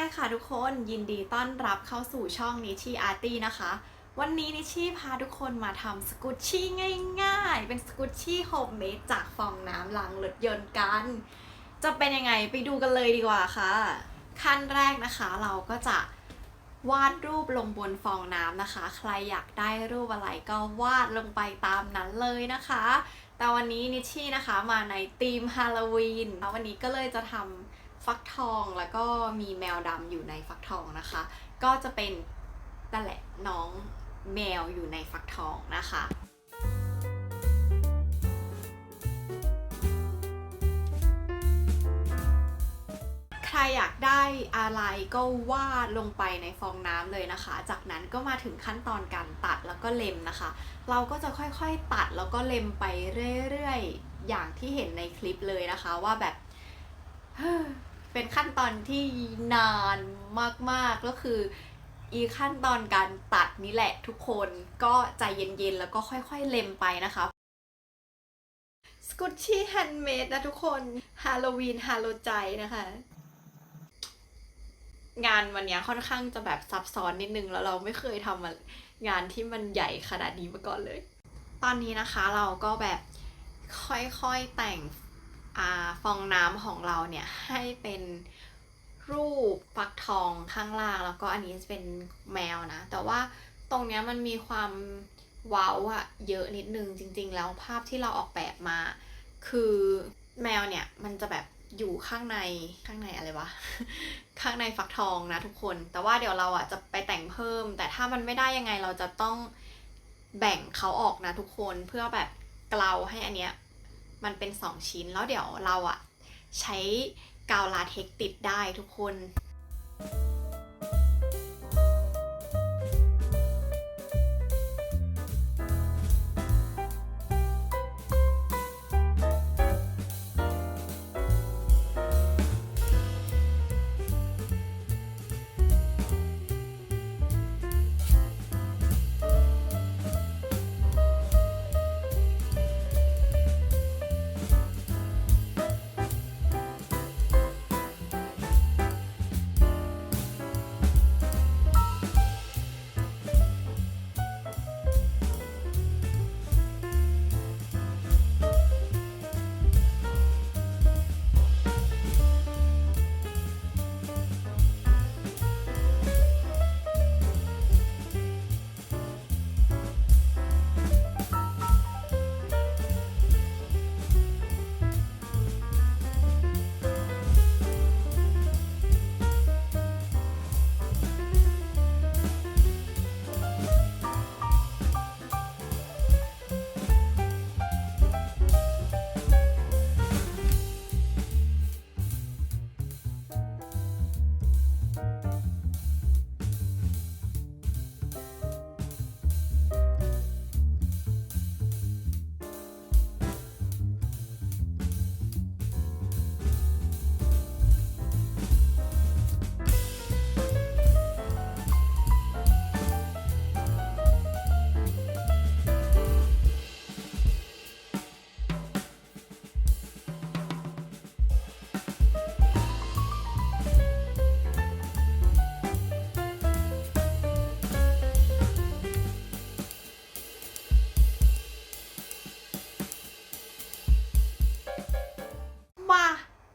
ายค่ะทุกคนยินดีต้อนรับเข้าสู่ช่องนิชี่อาร์ตี้นะคะ วันนี้นิชี่พาทุกคนมาทำสกุชชี่ง่าย ๆ เป็นสกุชชี่โฮมเมดจากฟองน้ำล้างรถยนต์กัน จะเป็นยังไงไปดูกันเลยดีกว่าค่ะ ขั้นแรกนะคะเราก็จะวาดรูปลงบนฟองน้ำนะคะ ใครอยากได้รูปอะไรก็วาดลงไปตามนั้นเลยนะคะ แต่วันนี้นิชชี่นะคะมาในธีมฮาโลวีนวันนี้ก็เลยจะทำ ฟักทองแล้วก็มีแมวดำอยู่ในฟักทองนะคะ ก็จะเป็นนั่นแหละน้องแมวอยู่ในฟักทองนะคะใครอยากได้อะไรก็วาดลงไปในฟองน้ำเลยนะคะ จากนั้นก็มาถึงขั้นตอนการตัดแล้วก็เล็มนะคะ เราก็จะค่อยๆตัดแล้วก็เล็มไปเรื่อยๆ อย่างที่เห็นในคลิปเลยนะคะว่าแบบ เป็นขั้นตอนที่นานมากๆก็คือ อีขั้นตอนการตัดนี่แหละทุกคนก็ใจเย็นๆ แล้วก็ค่อยๆเล็มไปนะคะสกุชชี่แฮนด์เมดนะทุกคนฮาโลวีนฮาโลใจนะคะ งานวันเนี้ยค่อนข้างจะแบบซับซ้อนนิดนึง แล้วเราไม่เคยทำงานที่มันใหญ่ขนาดนี้มาก่อนเลย ตอนนี้นะคะเราก็แบบค่อยๆแต่งอา ฟองน้ำของเราเนี่ยให้เป็นรูปฟักทองข้างล่างแล้วก็อันนี้จะเป็นแมวนะ แต่ว่าตรงเนี้ยมันมีความว้าวอะเยอะนิดนึงจริง ๆ แล้วภาพที่เราออกแบบมา คือแมวเนี่ยมันจะแบบอยู่ข้างในข้างในอะไรวะ ข้างในฟักทองนะทุกคน แต่ว่าเดี๋ยวเราอะจะไปแต่งเพิ่ม แต่ถ้ามันไม่ได้ยังไงเราจะต้องแบ่งเขาออกนะทุกคนเพื่อแบบเกลาให้อันเนี้ย มันเป็นสองชิ้นแล้วเดี๋ยวเราอะใช้กาวลาเทคติดได้ทุกคน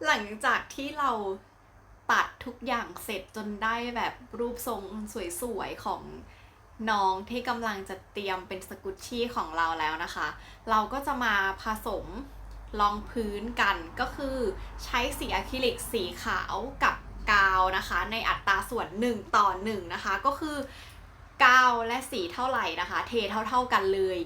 หลังจากที่เราตัดทุกอย่างเสร็จจนได้แบบรูปทรงสวยๆของน้องที่กำลังจะเตรียมเป็นสกุชชี่ของเราแล้วนะคะ เราก็จะมาผสมรองพื้นกันก็คือใช้สีอะคริลิกสีขาวกับกาวนะคะ ในอัตราส่วน 1 ต่อ 1 นะคะ ก็คือกาวและสีเท่าไหร่นะคะ เทเท่า ๆกันเลย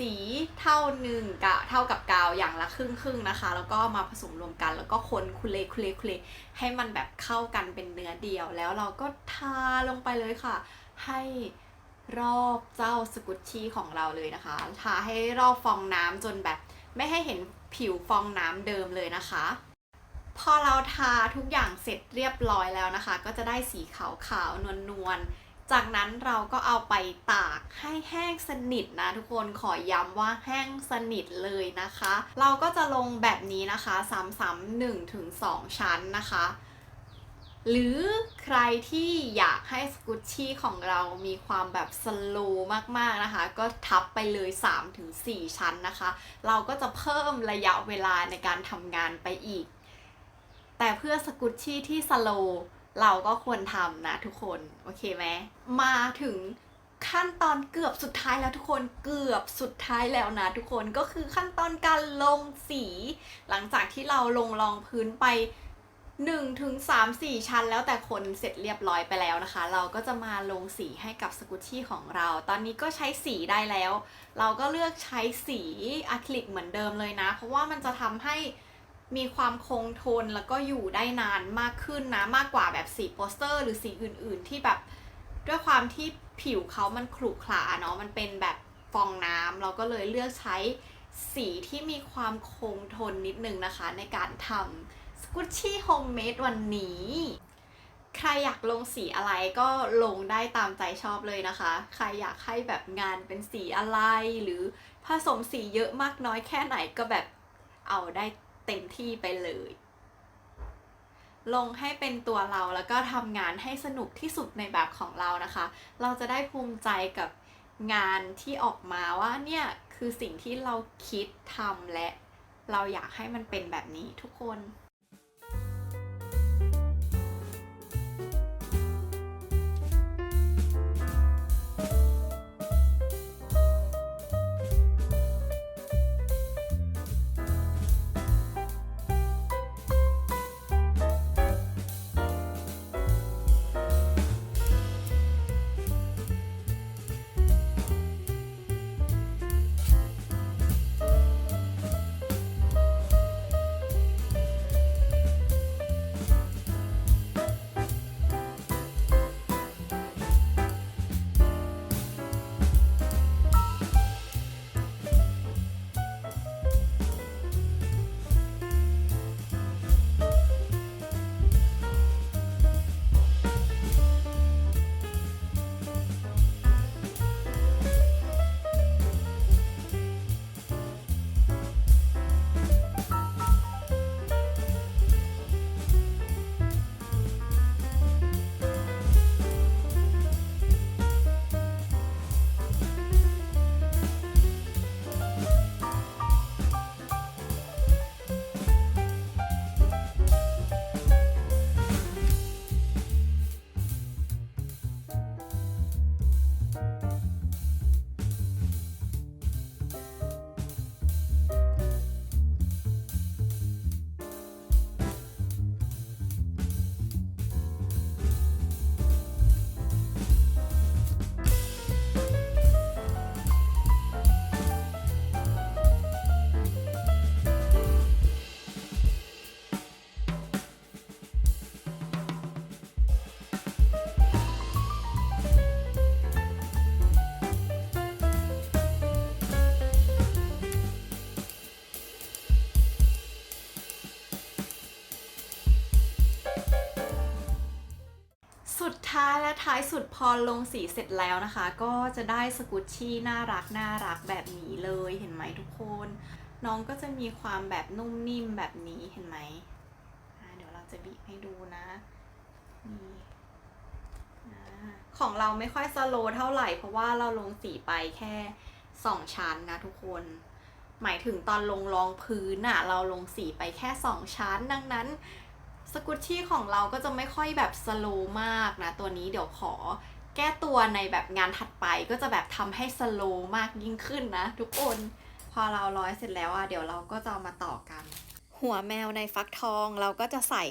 สีเท่าหนึ่งกะเท่ากับกาวอย่างละครึ่งครึ่งๆนะคะ แล้วก็มาผสมรวมกันแล้วก็คนคุเลคุเลคุเลให้มันแบบเข้ากันเป็นเนื้อเดียว แล้วเราก็ทาลงไปเลยค่ะ ให้รอบเจ้าสกุชชี่ของเราเลยนะคะทาให้รอบฟองน้ำจนแบบ ไม่ให้เห็นผิวฟองน้ำเดิมเลยนะคะ พอเราทาทุกอย่างเสร็จเรียบร้อยแล้วนะคะ ก็จะได้สีขาวๆนวลๆ จากนั้นเราก็เอาไปตากให้แห้งสนิทนะทุกคนขอย้ำว่าแห้งสนิทเลยนะคะ เราก็จะลงแบบนี้นะคะซ้ำๆ1ถึง2ชั้นนะคะ หรือใครที่อยากให้สกุชชี่ของเรามีความแบบสโลว์มากๆนะคะ ก็ทับไปเลย3-4ชั้นนะคะ เราก็จะเพิ่มระยะเวลาในการทำงานไปอีก แต่เพื่อสกุชชี่ที่สโลว์ เราก็ควรทำนะทุกคน โอเคไหมมาถึงขั้นตอนเกือบสุดท้ายแล้วทุกคนเกือบสุดท้ายแล้วนะทุกคนก็คือขั้นตอนการลงสี หลังจากที่เราลงรองพื้นไป1ถึง3 4 ชั้นแล้วแต่คนเสร็จเรียบร้อยไปแล้วนะคะ เราก็จะมาลงสีให้กับสกุชชี่ของเรา ตอนนี้ก็ใช้สีได้แล้ว เราก็เลือกใช้สีอะคริลิกเหมือนเดิมเลยนะ เพราะว่ามันจะทำให้ มีความคงทนแล้วก็อยู่ได้นานมากขึ้นนะ มากกว่าแบบสีโปสเตอร์ หรือสีอื่น ๆ ที่แบบด้วยความที่ผิวเขามันขรุขระเนาะมันเป็นแบบฟองน้ำเราก็เลยเลือกใช้สีที่มีความคงทนนิดนึงนะคะ ในการทำสกุชชี่โฮมเมดวันนี้ ใครอยากลงสีอะไรก็ลงได้ตามใจชอบเลยนะคะ ใครอยากให้แบบงานเป็นสีอะไร หรือผสมสีเยอะมากน้อยแค่ไหนก็แบบเอาได้ เต็มที่ไปเลย ลงให้เป็นตัวเราแล้วก็ทำงานให้สนุกที่สุดในแบบของเรานะคะ เราจะได้ภูมิใจกับงานที่ออกมาว่าเนี่ยคือสิ่งที่เราคิดทำและเราอยากให้มันเป็นแบบนี้ทุกคน ท้ายและท้ายสุดพอลงสีเสร็จแล้วนะคะ ก็จะได้สกุชชี่น่ารักน่ารักแบบนี้เลยเห็นไหมทุกคน น้องก็จะมีความแบบนุ่มนิ่มแบบนี้เห็นไหมเดี๋ยวเราจะบีบให้ดูนะนี่ของเราไม่ค่อยสโลว์เท่าไหร่ เพราะว่าเราลงสีไปแค่สองชั้นนะทุกคน หมายถึงตอนลงรองพื้นอะเราลงสีไปแค่สองชั้นดังนั้น สกุชชี่ของเราก็จะไม่ค่อยแบบสโลมากนะ ตัวนี้เดี๋ยวขอแก้ตัวในแบบงานถัดไปก็จะแบบทำให้สโลมากยิ่งขึ้นนะ ทุกคน พอเราร้อยเสร็จแล้วอะเดี๋ยวเราก็จะมาต่อกัน หัวแมวในฟักทองเราก็จะใส่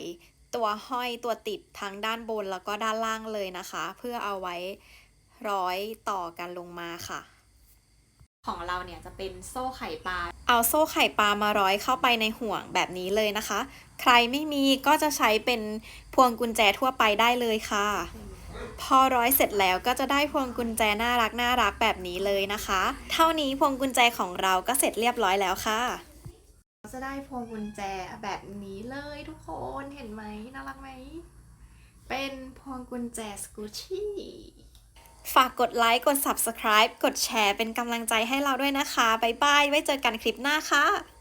ตัวห้อยตัวติดทั้งด้านบนแล้วก็ด้านล่างเลยนะคะ เพื่อเอาไว้ร้อยต่อกันลงมาค่ะ ของเราเนี่ยจะเป็นโซ่ไข่ปลา เอาโซ่ไข่ปลามาร้อยเข้าไปในห่วงแบบนี้เลยนะคะ ใครไม่มีก็จะใช้เป็นพวงกุญแจทั่วไปได้เลยค่ะ พอร้อยเสร็จแล้วก็จะได้พวงกุญแจน่ารักน่ารักแบบนี้เลยนะคะ เท่านี้พวงกุญแจของเราก็เสร็จเรียบร้อยแล้วค่ะจะได้พวงกุญแจแบบนี้เลยทุกคนเห็นไหมน่ารักไหม เป็นพวงกุญแจสกูชี่ ฝากกดไลค์กด subscribe กดแชร์เป็นกำลังใจให้เราด้วยนะคะ บ๊ายบาย ไว้เจอกันคลิปหน้าค่ะ